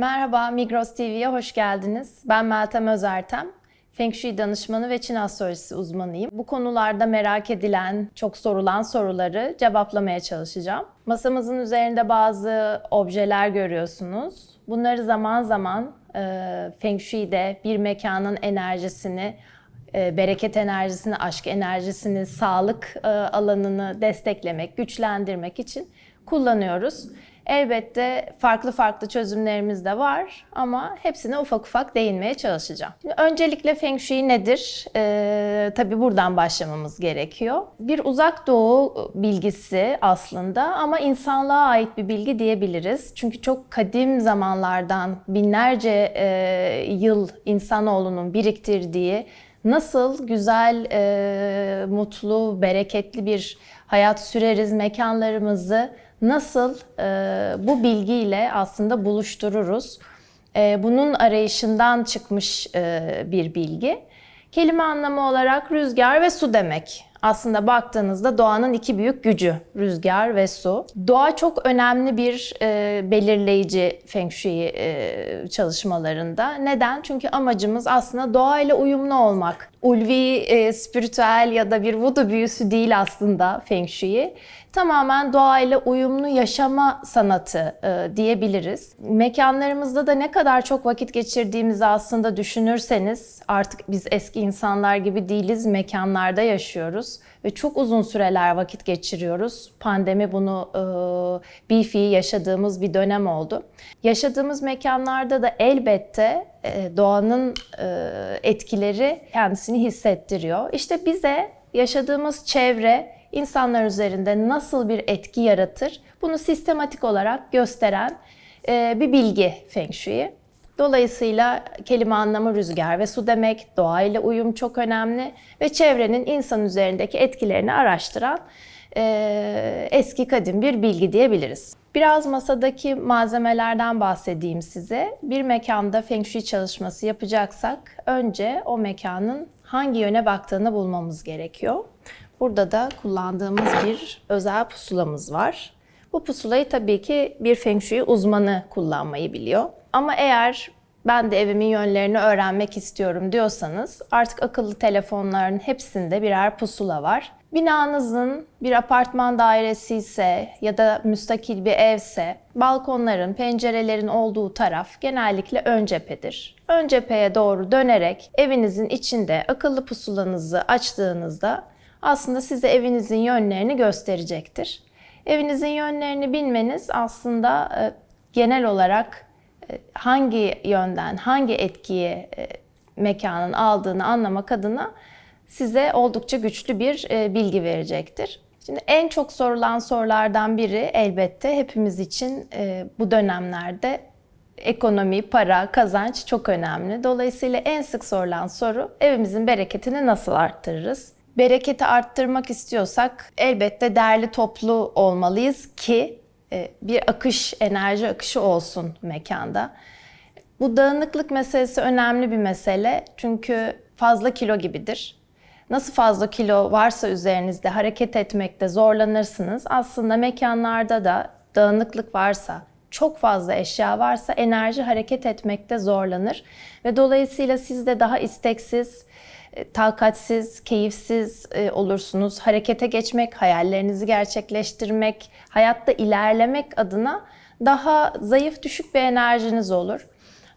Merhaba, Migros TV'ye hoş geldiniz. Ben Meltem Özertem. Feng Shui danışmanı ve Çin astrolojisi uzmanıyım. Bu konularda merak edilen, çok sorulan soruları cevaplamaya çalışacağım. Masamızın üzerinde bazı objeler görüyorsunuz. Bunları zaman zaman e, Feng Shui'de bir mekanın enerjisini, e, bereket enerjisini, aşk enerjisini, sağlık e, alanını desteklemek, güçlendirmek için kullanıyoruz. Elbette farklı farklı çözümlerimiz de var ama hepsine ufak ufak değinmeye çalışacağım. Şimdi öncelikle Feng Shui nedir? Ee, tabii buradan başlamamız gerekiyor. Bir uzak doğu bilgisi aslında ama insanlığa ait bir bilgi diyebiliriz. Çünkü çok kadim zamanlardan binlerce e, yıl insanoğlunun biriktirdiği nasıl güzel, e, mutlu, bereketli bir hayat süreriz, mekanlarımızı nasıl e, bu bilgiyle aslında buluştururuz. E, bunun arayışından çıkmış e, bir bilgi. Kelime anlamı olarak rüzgar ve su demek. Aslında baktığınızda doğanın iki büyük gücü, rüzgar ve su. Doğa çok önemli bir e, belirleyici Feng Shui e, çalışmalarında. Neden? Çünkü amacımız aslında doğayla uyumlu olmak. Ulvi, e, spiritüel ya da bir voodoo büyüsü değil aslında Feng Shui. Tamamen doğayla uyumlu yaşama sanatı e, diyebiliriz. Mekanlarımızda da ne kadar çok vakit geçirdiğimizi aslında düşünürseniz artık biz eski insanlar gibi değiliz, mekanlarda yaşıyoruz ve çok uzun süreler vakit geçiriyoruz. Pandemi bunu e, bir fiil yaşadığımız bir dönem oldu. Yaşadığımız mekanlarda da elbette doğanın e, etkileri kendisini hissettiriyor. İşte bize yaşadığımız çevre insanlar üzerinde nasıl bir etki yaratır bunu sistematik olarak gösteren e, bir bilgi Feng Shui. Dolayısıyla kelime anlamı rüzgar ve su demek, doğayla uyum çok önemli ve çevrenin insan üzerindeki etkilerini araştıran e, eski kadim bir bilgi diyebiliriz. Biraz masadaki malzemelerden bahsedeyim size. Bir mekanda Feng Shui çalışması yapacaksak önce o mekanın hangi yöne baktığını bulmamız gerekiyor. Burada da kullandığımız bir özel pusulamız var. Bu pusulayı tabii ki bir Feng Shui uzmanı kullanmayı biliyor. Ama eğer ben de evimin yönlerini öğrenmek istiyorum diyorsanız artık akıllı telefonların hepsinde birer pusula var. Binanızın bir apartman dairesi ise ya da müstakil bir evse balkonların, pencerelerin olduğu taraf genellikle ön cephedir. Ön cepheye doğru dönerek evinizin içinde akıllı pusulanızı açtığınızda aslında size evinizin yönlerini gösterecektir. Evinizin yönlerini bilmeniz aslında e, genel olarak hangi yönden, hangi etkiyi e, mekanın aldığını anlamak adına size oldukça güçlü bir bilgi verecektir. Şimdi en çok sorulan sorulardan biri elbette hepimiz için bu dönemlerde ekonomi, para, kazanç çok önemli. Dolayısıyla en sık sorulan soru evimizin bereketini nasıl arttırırız? bereketi arttırmak istiyorsak elbette değerli toplu olmalıyız ki e, bir akış, enerji akışı olsun mekanda. Bu dağınıklık meselesi önemli bir mesele çünkü fazla kilo gibidir. Nasıl fazla kilo varsa üzerinizde hareket etmekte zorlanırsınız. Aslında mekanlarda da dağınıklık varsa, çok fazla eşya varsa enerji hareket etmekte zorlanır ve dolayısıyla siz de daha isteksiz, e, takatsiz, keyifsiz e, olursunuz. Harekete geçmek, hayallerinizi gerçekleştirmek, hayatta ilerlemek adına daha zayıf, düşük bir enerjiniz olur.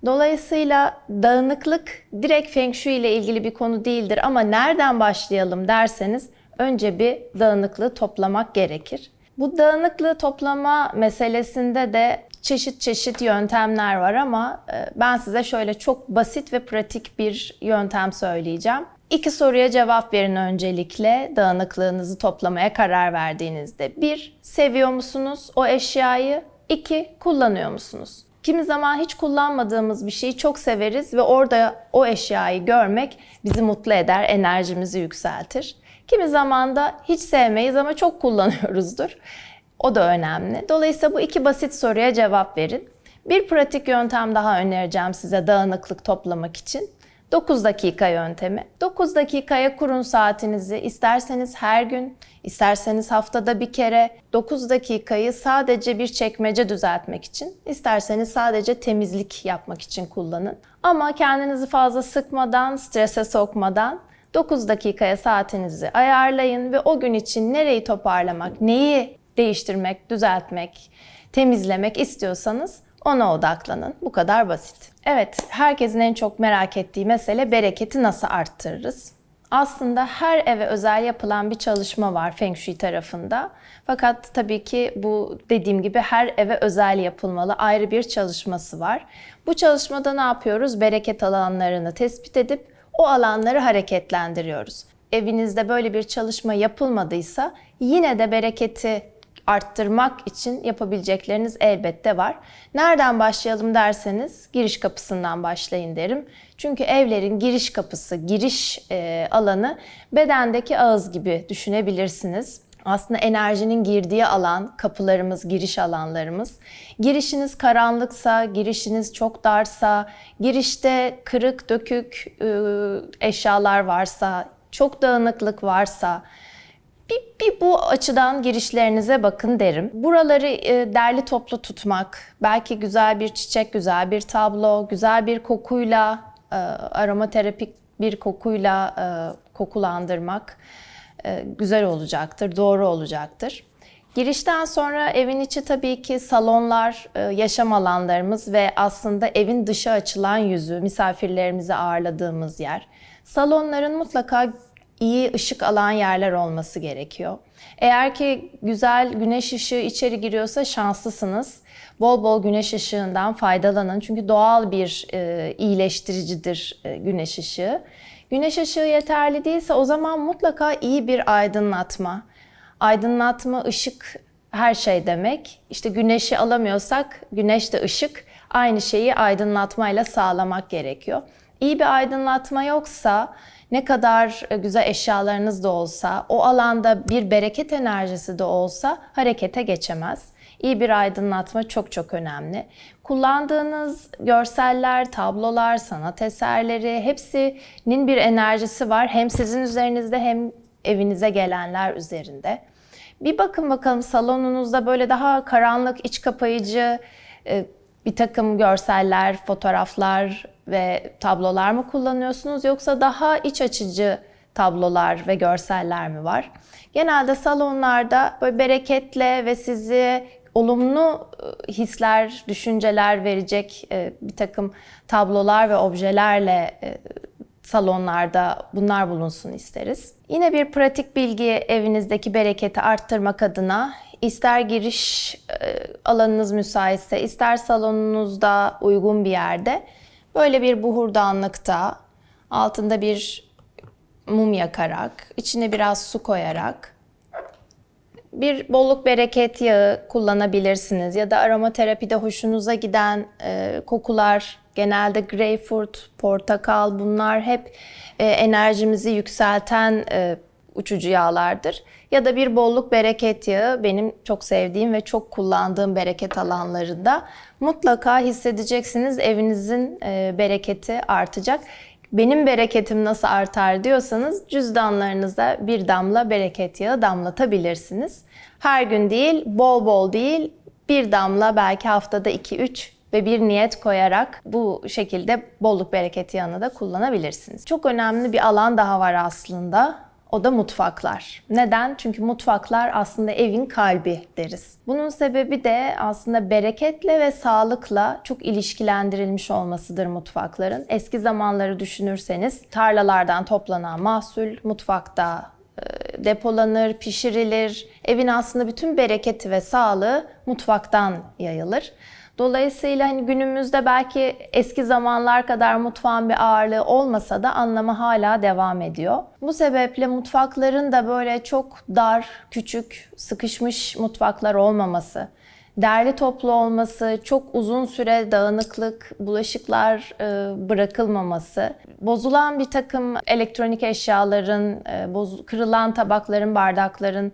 Dolayısıyla dağınıklık direkt Feng Shui ile ilgili bir konu değildir ama nereden başlayalım derseniz önce bir dağınıklığı toplamak gerekir. Bu dağınıklığı toplama meselesinde de çeşit çeşit yöntemler var ama e, ben size şöyle çok basit ve pratik bir yöntem söyleyeceğim. İki soruya cevap verin öncelikle dağınıklığınızı toplamaya karar verdiğinizde. Bir, seviyor musunuz o eşyayı? İki, kullanıyor musunuz? Kimi zaman hiç kullanmadığımız bir şeyi çok severiz ve orada o eşyayı görmek bizi mutlu eder, enerjimizi yükseltir. Kimi zaman da hiç sevmeyiz ama çok kullanıyoruzdur. O da önemli. Dolayısıyla bu iki basit soruya cevap verin. Bir pratik yöntem daha önereceğim size dağınıklık toplamak için. 9 dakika yöntemi. 9 dakikaya kurun saatinizi. İsterseniz her gün, isterseniz haftada bir kere 9 dakikayı sadece bir çekmece düzeltmek için, isterseniz sadece temizlik yapmak için kullanın. Ama kendinizi fazla sıkmadan, strese sokmadan 9 dakikaya saatinizi ayarlayın ve o gün için nereyi toparlamak, neyi değiştirmek, düzeltmek, temizlemek istiyorsanız ona odaklanın. Bu kadar basit. Evet, herkesin en çok merak ettiği mesele bereketi nasıl arttırırız? Aslında her eve özel yapılan bir çalışma var Feng Shui tarafında. Fakat tabii ki bu dediğim gibi her eve özel yapılmalı ayrı bir çalışması var. Bu çalışmada ne yapıyoruz? Bereket alanlarını tespit edip o alanları hareketlendiriyoruz. Evinizde böyle bir çalışma yapılmadıysa yine de bereketi arttırmak için yapabilecekleriniz elbette var. Nereden başlayalım derseniz giriş kapısından başlayın derim. Çünkü evlerin giriş kapısı, giriş e, alanı bedendeki ağız gibi düşünebilirsiniz. Aslında enerjinin girdiği alan, kapılarımız, giriş alanlarımız. Girişiniz karanlıksa, girişiniz çok darsa, girişte kırık, dökük e, eşyalar varsa, çok dağınıklık varsa, bir, bir bu açıdan girişlerinize bakın derim. Buraları e, derli toplu tutmak, belki güzel bir çiçek, güzel bir tablo, güzel bir kokuyla, e, aromaterapik bir kokuyla kokulandırmak güzel olacaktır, doğru olacaktır. Girişten sonra evin içi tabii ki salonlar, e, yaşam alanlarımız ve aslında evin dışı açılan yüzü, misafirlerimizi ağırladığımız yer. Salonların mutlaka iyi ışık alan yerler olması gerekiyor. Eğer ki güzel güneş ışığı içeri giriyorsa şanslısınız. Bol bol güneş ışığından faydalanın. Çünkü doğal bir e, iyileştiricidir e, güneş ışığı. Güneş ışığı yeterli değilse o zaman mutlaka iyi bir aydınlatma. Aydınlatma, ışık her şey demek. İşte güneşi alamıyorsak güneş de ışık aynı şeyi aydınlatmayla sağlamak gerekiyor. İyi bir aydınlatma yoksa ne kadar e, güzel eşyalarınız da olsa, o alanda bir bereket enerjisi de olsa harekete geçemez. İyi bir aydınlatma çok çok önemli. Kullandığınız görseller, tablolar, sanat eserleri hepsinin bir enerjisi var. Hem sizin üzerinizde hem evinize gelenler üzerinde. Bir bakın bakalım salonunuzda böyle daha karanlık, iç kapayıcı e, bir takım görseller, fotoğraflar ve tablolar mı kullanıyorsunuz yoksa daha iç açıcı tablolar ve görseller mi var? Genelde salonlarda böyle bereketle ve sizi olumlu e, hisler, düşünceler verecek e, bir takım tablolar ve objelerle e, salonlarda bunlar bulunsun isteriz. Yine bir pratik bilgi evinizdeki bereketi arttırmak adına ister giriş alanınız müsaitse, ister salonunuzda uygun bir yerde böyle bir buhurdanlıkta altında bir mum yakarak, içine biraz su koyarak bir bolluk bereket yağı kullanabilirsiniz ya da aromaterapide hoşunuza giden e, kokular genelde greyfurt, portakal bunlar hep e, enerjimizi yükselten e, uçucu yağlardır. Ya da bir bolluk bereket yağı benim çok sevdiğim ve çok kullandığım bereket alanlarında mutlaka hissedeceksiniz evinizin e, bereketi artacak. Benim bereketim nasıl artar diyorsanız cüzdanlarınıza bir damla bereket yağı damlatabilirsiniz. Her gün değil, bol bol değil, bir damla belki haftada 2-3 ve bir niyet koyarak bu şekilde bolluk bereket yağını da kullanabilirsiniz. Çok önemli bir alan daha var aslında. O da mutfaklar. Neden? Çünkü mutfaklar aslında evin kalbi deriz. Bunun sebebi de aslında bereketle ve sağlıkla çok ilişkilendirilmiş olmasıdır mutfakların. Eski zamanları düşünürseniz tarlalardan toplanan mahsul mutfakta e, depolanır, pişirilir. Evin aslında bütün bereketi ve sağlığı mutfaktan yayılır. Dolayısıyla hani günümüzde belki eski zamanlar kadar mutfağın bir ağırlığı olmasa da anlamı hala devam ediyor. Bu sebeple mutfakların da böyle çok dar, küçük, sıkışmış mutfaklar olmaması, derli toplu olması, çok uzun süre dağınıklık, bulaşıklar e, bırakılmaması, bozulan bir takım elektronik eşyaların, e, kırılan tabakların, bardakların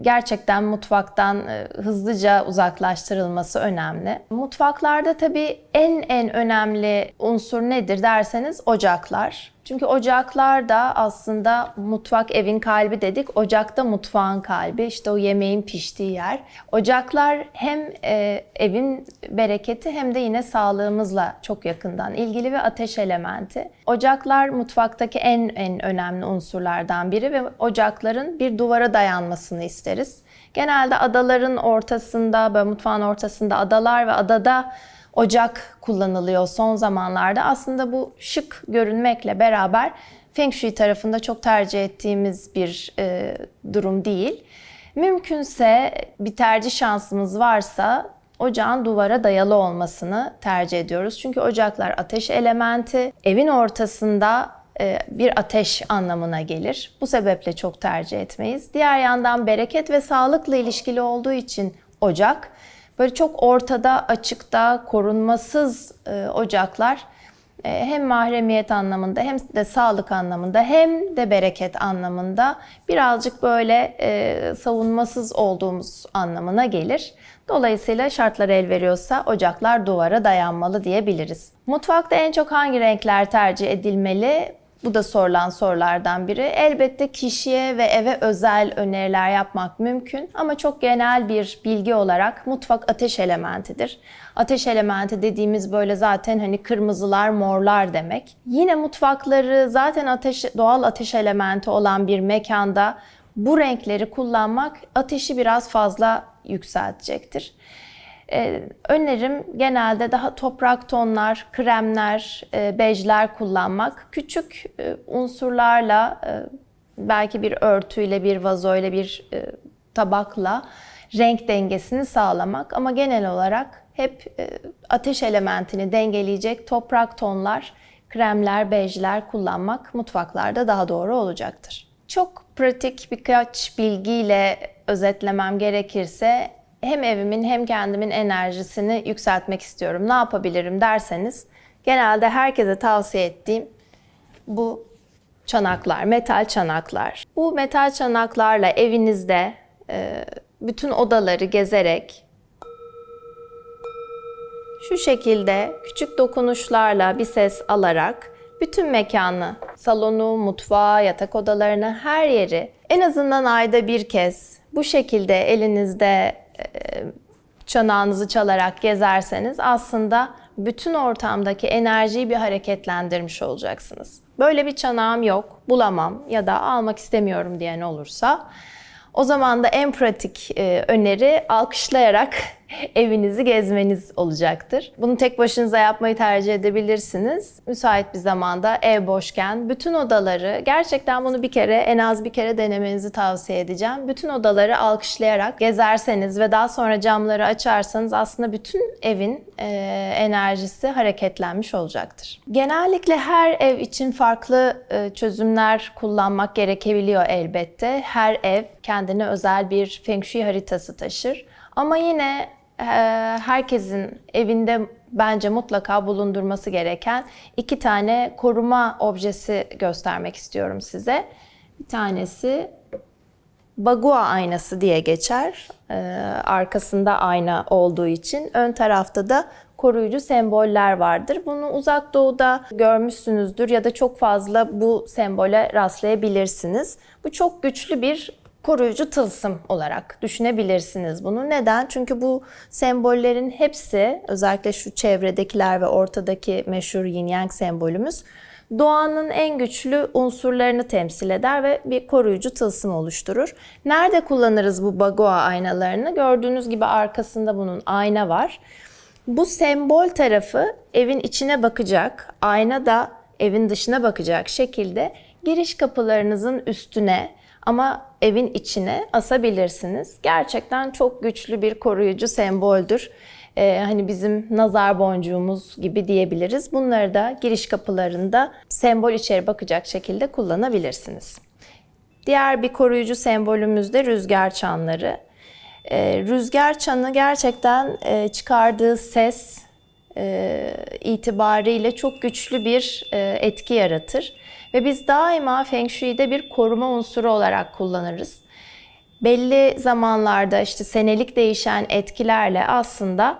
gerçekten mutfaktan e, hızlıca uzaklaştırılması önemli. Mutfaklarda tabii en en önemli unsur nedir derseniz ocaklar. Çünkü ocaklar da aslında mutfak evin kalbi dedik. Ocakta mutfağın kalbi. İşte o yemeğin piştiği yer. Ocaklar hem e, evin bereketi hem de yine sağlığımızla çok yakından ilgili ve ateş elementi. Ocaklar mutfaktaki en en önemli unsurlardan biri ve ocakların bir duvara dayanmasını isteriz. Genelde adaların ortasında, böyle mutfağın ortasında adalar ve adada ocak kullanılıyor son zamanlarda. Aslında bu şık görünmekle beraber Feng Shui tarafında çok tercih ettiğimiz bir e, durum değil. Mümkünse bir tercih şansımız varsa ocağın duvara dayalı olmasını tercih ediyoruz. Çünkü ocaklar ateş elementi. Evin ortasında e, bir ateş anlamına gelir. Bu sebeple çok tercih etmeyiz. Diğer yandan bereket ve sağlıkla ilişkili olduğu için ocak böyle çok ortada, açıkta, korunmasız e, ocaklar e, hem mahremiyet anlamında hem de sağlık anlamında hem de bereket anlamında birazcık böyle e, savunmasız olduğumuz anlamına gelir. Dolayısıyla şartlar el veriyorsa ocaklar duvara dayanmalı diyebiliriz. Mutfakta en çok hangi renkler tercih edilmeli? Bu da sorulan sorulardan biri. Elbette kişiye ve eve özel öneriler yapmak mümkün ama çok genel bir bilgi olarak mutfak ateş elementidir. Ateş elementi dediğimiz böyle zaten hani kırmızılar, morlar demek. Yine mutfakları zaten ateş doğal ateş elementi olan bir mekanda bu renkleri kullanmak ateşi biraz fazla yükseltecektir. Ee, önerim genelde daha toprak tonlar, kremler, e, bejler kullanmak. Küçük e, unsurlarla, e, belki bir örtüyle, bir vazoyla, bir e, tabakla renk dengesini sağlamak. Ama genel olarak hep e, ateş elementini dengeleyecek toprak tonlar, kremler, bejler kullanmak mutfaklarda daha doğru olacaktır. Çok pratik birkaç bilgiyle özetlemem gerekirse hem evimin hem kendimin enerjisini yükseltmek istiyorum. Ne yapabilirim derseniz genelde herkese tavsiye ettiğim bu çanaklar, metal çanaklar. Bu metal çanaklarla evinizde e, bütün odaları gezerek şu şekilde küçük dokunuşlarla bir ses alarak bütün mekanı, salonu, mutfağı, yatak odalarını, her yeri en azından ayda bir kez bu şekilde elinizde çanağınızı çalarak gezerseniz aslında bütün ortamdaki enerjiyi bir hareketlendirmiş olacaksınız. Böyle bir çanağım yok, bulamam ya da almak istemiyorum diyen olursa o zaman da en pratik e, öneri alkışlayarak evinizi gezmeniz olacaktır. Bunu tek başınıza yapmayı tercih edebilirsiniz. Müsait bir zamanda ev boşken bütün odaları gerçekten bunu bir kere en az bir kere denemenizi tavsiye edeceğim. Bütün odaları alkışlayarak gezerseniz ve daha sonra camları açarsanız aslında bütün evin e, enerjisi hareketlenmiş olacaktır. Genellikle her ev için farklı e, çözümler kullanmak gerekebiliyor elbette. Her ev kendine özel bir feng shui haritası taşır. Ama yine herkesin evinde bence mutlaka bulundurması gereken iki tane koruma objesi göstermek istiyorum size. Bir tanesi Bagua aynası diye geçer. Arkasında ayna olduğu için ön tarafta da koruyucu semboller vardır. Bunu uzak doğuda görmüşsünüzdür ya da çok fazla bu sembole rastlayabilirsiniz. Bu çok güçlü bir koruyucu tılsım olarak düşünebilirsiniz bunu. Neden? Çünkü bu sembollerin hepsi özellikle şu çevredekiler ve ortadaki meşhur yin yang sembolümüz doğanın en güçlü unsurlarını temsil eder ve bir koruyucu tılsım oluşturur. Nerede kullanırız bu Bagua aynalarını? Gördüğünüz gibi arkasında bunun ayna var. Bu sembol tarafı evin içine bakacak, ayna da evin dışına bakacak şekilde giriş kapılarınızın üstüne ama evin içine asabilirsiniz. Gerçekten çok güçlü bir koruyucu semboldür. Ee, hani bizim nazar boncuğumuz gibi diyebiliriz. Bunları da giriş kapılarında sembol içeri bakacak şekilde kullanabilirsiniz. Diğer bir koruyucu sembolümüz de rüzgar çanları. Ee, rüzgar çanı gerçekten e, çıkardığı ses itibariyle çok güçlü bir e, etki yaratır. Ve biz daima Feng Shui'de bir koruma unsuru olarak kullanırız. belli zamanlarda işte senelik değişen etkilerle aslında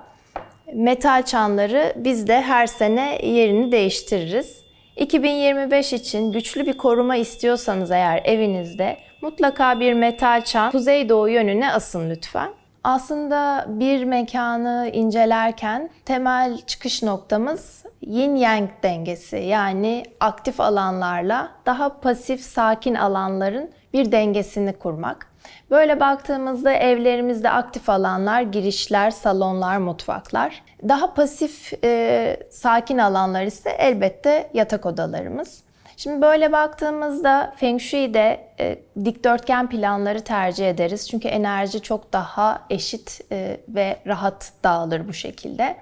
metal çanları biz de her sene yerini değiştiririz. 2025 için güçlü bir koruma istiyorsanız eğer evinizde mutlaka bir metal çan kuzeydoğu yönüne asın lütfen. Aslında bir mekanı incelerken temel çıkış noktamız yin yang dengesi yani aktif alanlarla daha pasif sakin alanların bir dengesini kurmak. Böyle baktığımızda evlerimizde aktif alanlar, girişler, salonlar, mutfaklar. Daha pasif, e, sakin alanlar ise elbette yatak odalarımız. Şimdi böyle baktığımızda Feng Shui'de e, dikdörtgen planları tercih ederiz. Çünkü enerji çok daha eşit e, ve rahat dağılır bu şekilde.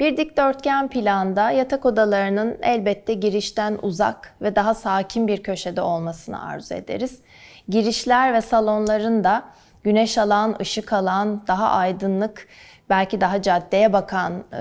Bir dikdörtgen planda yatak odalarının elbette girişten uzak ve daha sakin bir köşede olmasını arzu ederiz. Girişler ve salonların da güneş alan, ışık alan, daha aydınlık, belki daha caddeye bakan e,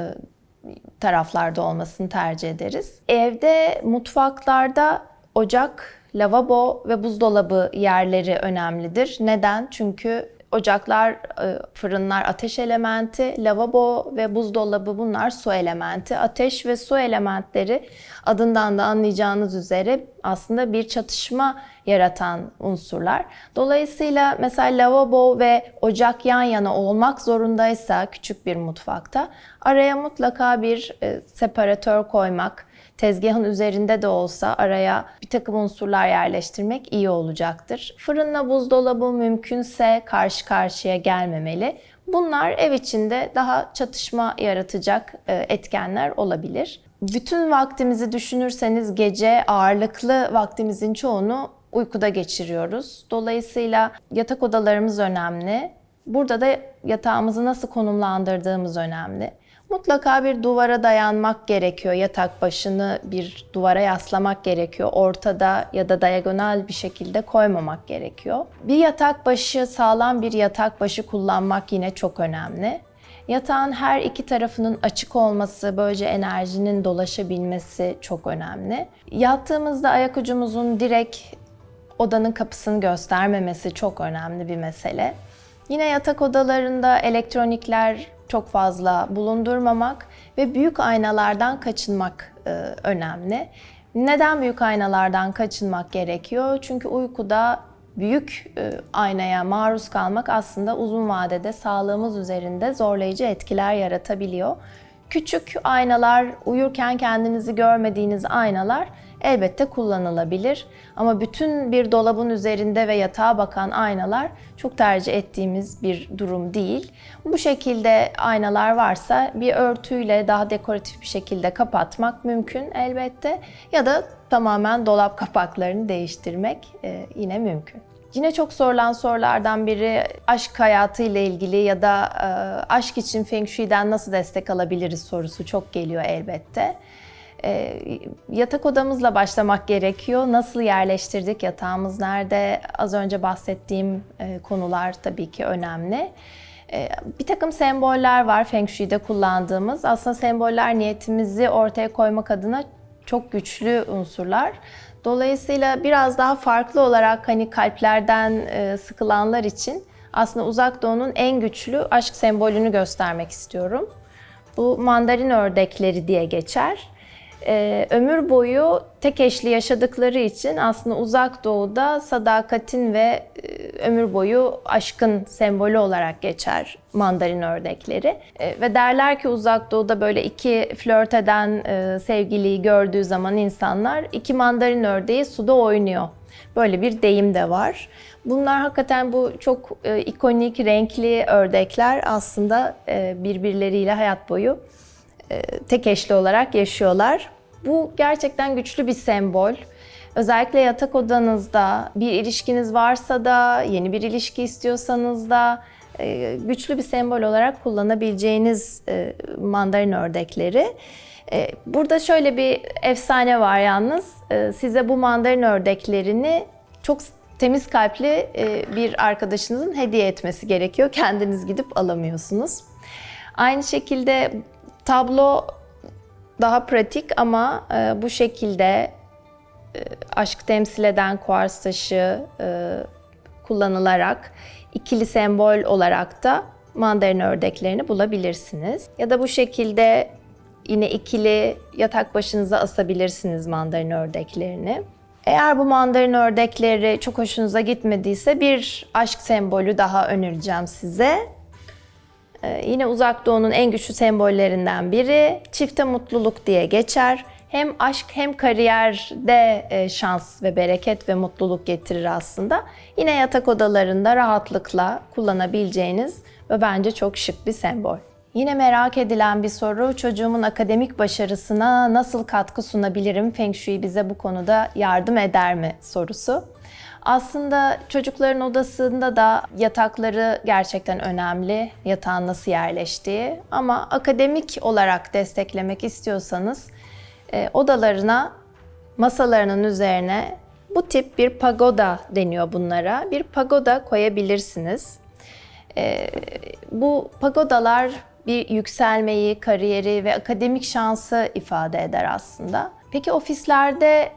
taraflarda olmasını tercih ederiz. Evde, mutfaklarda ocak, lavabo ve buzdolabı yerleri önemlidir. Neden? Çünkü ocaklar, e, fırınlar ateş elementi, lavabo ve buzdolabı bunlar su elementi. Ateş ve su elementleri adından da anlayacağınız üzere aslında bir çatışma yaratan unsurlar. Dolayısıyla mesela lavabo ve ocak yan yana olmak zorundaysa küçük bir mutfakta araya mutlaka bir e, separatör koymak, tezgahın üzerinde de olsa araya bir takım unsurlar yerleştirmek iyi olacaktır. Fırınla buzdolabı mümkünse karşı karşıya gelmemeli. Bunlar ev içinde daha çatışma yaratacak e, etkenler olabilir. Bütün vaktimizi düşünürseniz gece ağırlıklı vaktimizin çoğunu uykuda geçiriyoruz. Dolayısıyla yatak odalarımız önemli. Burada da yatağımızı nasıl konumlandırdığımız önemli. Mutlaka bir duvara dayanmak gerekiyor. Yatak başını bir duvara yaslamak gerekiyor. Ortada ya da diagonal bir şekilde koymamak gerekiyor. Bir yatak başı, sağlam bir yatak başı kullanmak yine çok önemli. Yatağın her iki tarafının açık olması, böylece enerjinin dolaşabilmesi çok önemli. Yattığımızda ayak ucumuzun direkt odanın kapısını göstermemesi çok önemli bir mesele. Yine yatak odalarında elektronikler çok fazla bulundurmamak ve büyük aynalardan kaçınmak e, önemli. Neden büyük aynalardan kaçınmak gerekiyor? Çünkü uykuda büyük e, aynaya maruz kalmak aslında uzun vadede sağlığımız üzerinde zorlayıcı etkiler yaratabiliyor. Küçük aynalar, uyurken kendinizi görmediğiniz aynalar elbette kullanılabilir. Ama bütün bir dolabın üzerinde ve yatağa bakan aynalar çok tercih ettiğimiz bir durum değil. Bu şekilde aynalar varsa bir örtüyle daha dekoratif bir şekilde kapatmak mümkün elbette. Ya da tamamen dolap kapaklarını değiştirmek e, yine mümkün. Yine çok sorulan sorulardan biri aşk hayatı ile ilgili ya da e, aşk için Feng Shui'den nasıl destek alabiliriz sorusu çok geliyor elbette. E, yatak odamızla başlamak gerekiyor. Nasıl yerleştirdik, yatağımız nerede? Az önce bahsettiğim e, konular tabii ki önemli. E, bir takım semboller var Feng Shui'de kullandığımız. Aslında semboller niyetimizi ortaya koymak adına çok güçlü unsurlar. Dolayısıyla biraz daha farklı olarak hani kalplerden e, sıkılanlar için aslında Uzak Doğu'nun en güçlü aşk sembolünü göstermek istiyorum. Bu mandarin ördekleri diye geçer. E, ömür boyu tek eşli yaşadıkları için aslında Uzak Doğu'da sadakatin ve e, ömür boyu aşkın sembolü olarak geçer mandarin ördekleri. E, ve derler ki Uzak Doğu'da böyle iki flört eden e, sevgiliyi gördüğü zaman insanlar iki mandarin ördeği suda oynuyor. Böyle bir deyim de var. Bunlar hakikaten bu çok e, ikonik, renkli ördekler aslında e, birbirleriyle hayat boyu tek eşli olarak yaşıyorlar. Bu gerçekten güçlü bir sembol. Özellikle yatak odanızda bir ilişkiniz varsa da, yeni bir ilişki istiyorsanız da e, güçlü bir sembol olarak kullanabileceğiniz e, mandarin ördekleri. Burada şöyle bir efsane var yalnız. Size bu mandarin ördeklerini çok temiz kalpli bir arkadaşınızın hediye etmesi gerekiyor. Kendiniz gidip alamıyorsunuz. Aynı şekilde tablo daha pratik ama e, bu şekilde e, aşk temsil eden kuars taşı e, kullanılarak ikili sembol olarak da mandalina ördeklerini bulabilirsiniz. Ya da bu şekilde yine ikili yatak başınıza asabilirsiniz mandalina ördeklerini. Eğer bu mandalina ördekleri çok hoşunuza gitmediyse bir aşk sembolü daha önereceğim size. Ee, yine Uzak Doğu'nun en güçlü sembollerinden biri çifte mutluluk diye geçer. Hem aşk hem kariyerde e, şans ve bereket ve mutluluk getirir aslında. Yine yatak odalarında rahatlıkla kullanabileceğiniz ve bence çok şık bir sembol. Yine merak edilen bir soru, çocuğumun akademik başarısına nasıl katkı sunabilirim? Feng Shui bize bu konuda yardım eder mi sorusu. Aslında çocukların odasında da yatakları gerçekten önemli, yatağın nasıl yerleştiği. Ama akademik olarak desteklemek istiyorsanız e, odalarına, masalarının üzerine bu tip bir pagoda deniyor bunlara. Bir pagoda koyabilirsiniz. E, bu pagodalar bir yükselmeyi, kariyeri ve akademik şansı ifade eder aslında. Peki ofislerde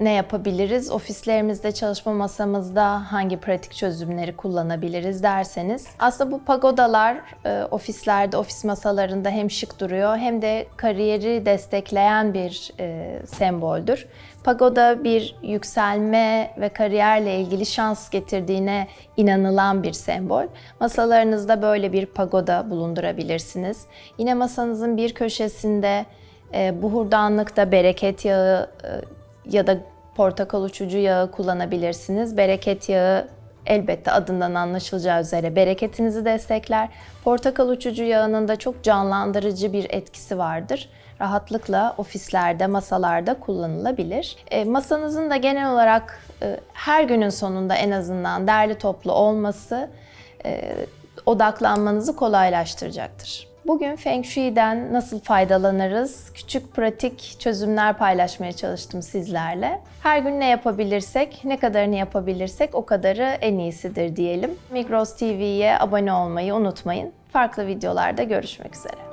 ne yapabiliriz? Ofislerimizde, çalışma masamızda hangi pratik çözümleri kullanabiliriz derseniz. Aslında bu pagodalar e, ofislerde, ofis masalarında hem şık duruyor hem de kariyeri destekleyen bir e, semboldür. Pagoda bir yükselme ve kariyerle ilgili şans getirdiğine inanılan bir sembol. Masalarınızda böyle bir pagoda bulundurabilirsiniz. Yine masanızın bir köşesinde e, buhurdanlıkta bereket yağı e, ya da portakal uçucu yağı kullanabilirsiniz. Bereket yağı elbette adından anlaşılacağı üzere bereketinizi destekler. Portakal uçucu yağının da çok canlandırıcı bir etkisi vardır. Rahatlıkla ofislerde, masalarda kullanılabilir. E, masanızın da genel olarak e, her günün sonunda en azından derli toplu olması e, odaklanmanızı kolaylaştıracaktır. Bugün Feng Shui'den nasıl faydalanırız? Küçük pratik çözümler paylaşmaya çalıştım sizlerle. Her gün ne yapabilirsek, ne kadarını yapabilirsek o kadarı en iyisidir diyelim. Migros TV'ye abone olmayı unutmayın. Farklı videolarda görüşmek üzere.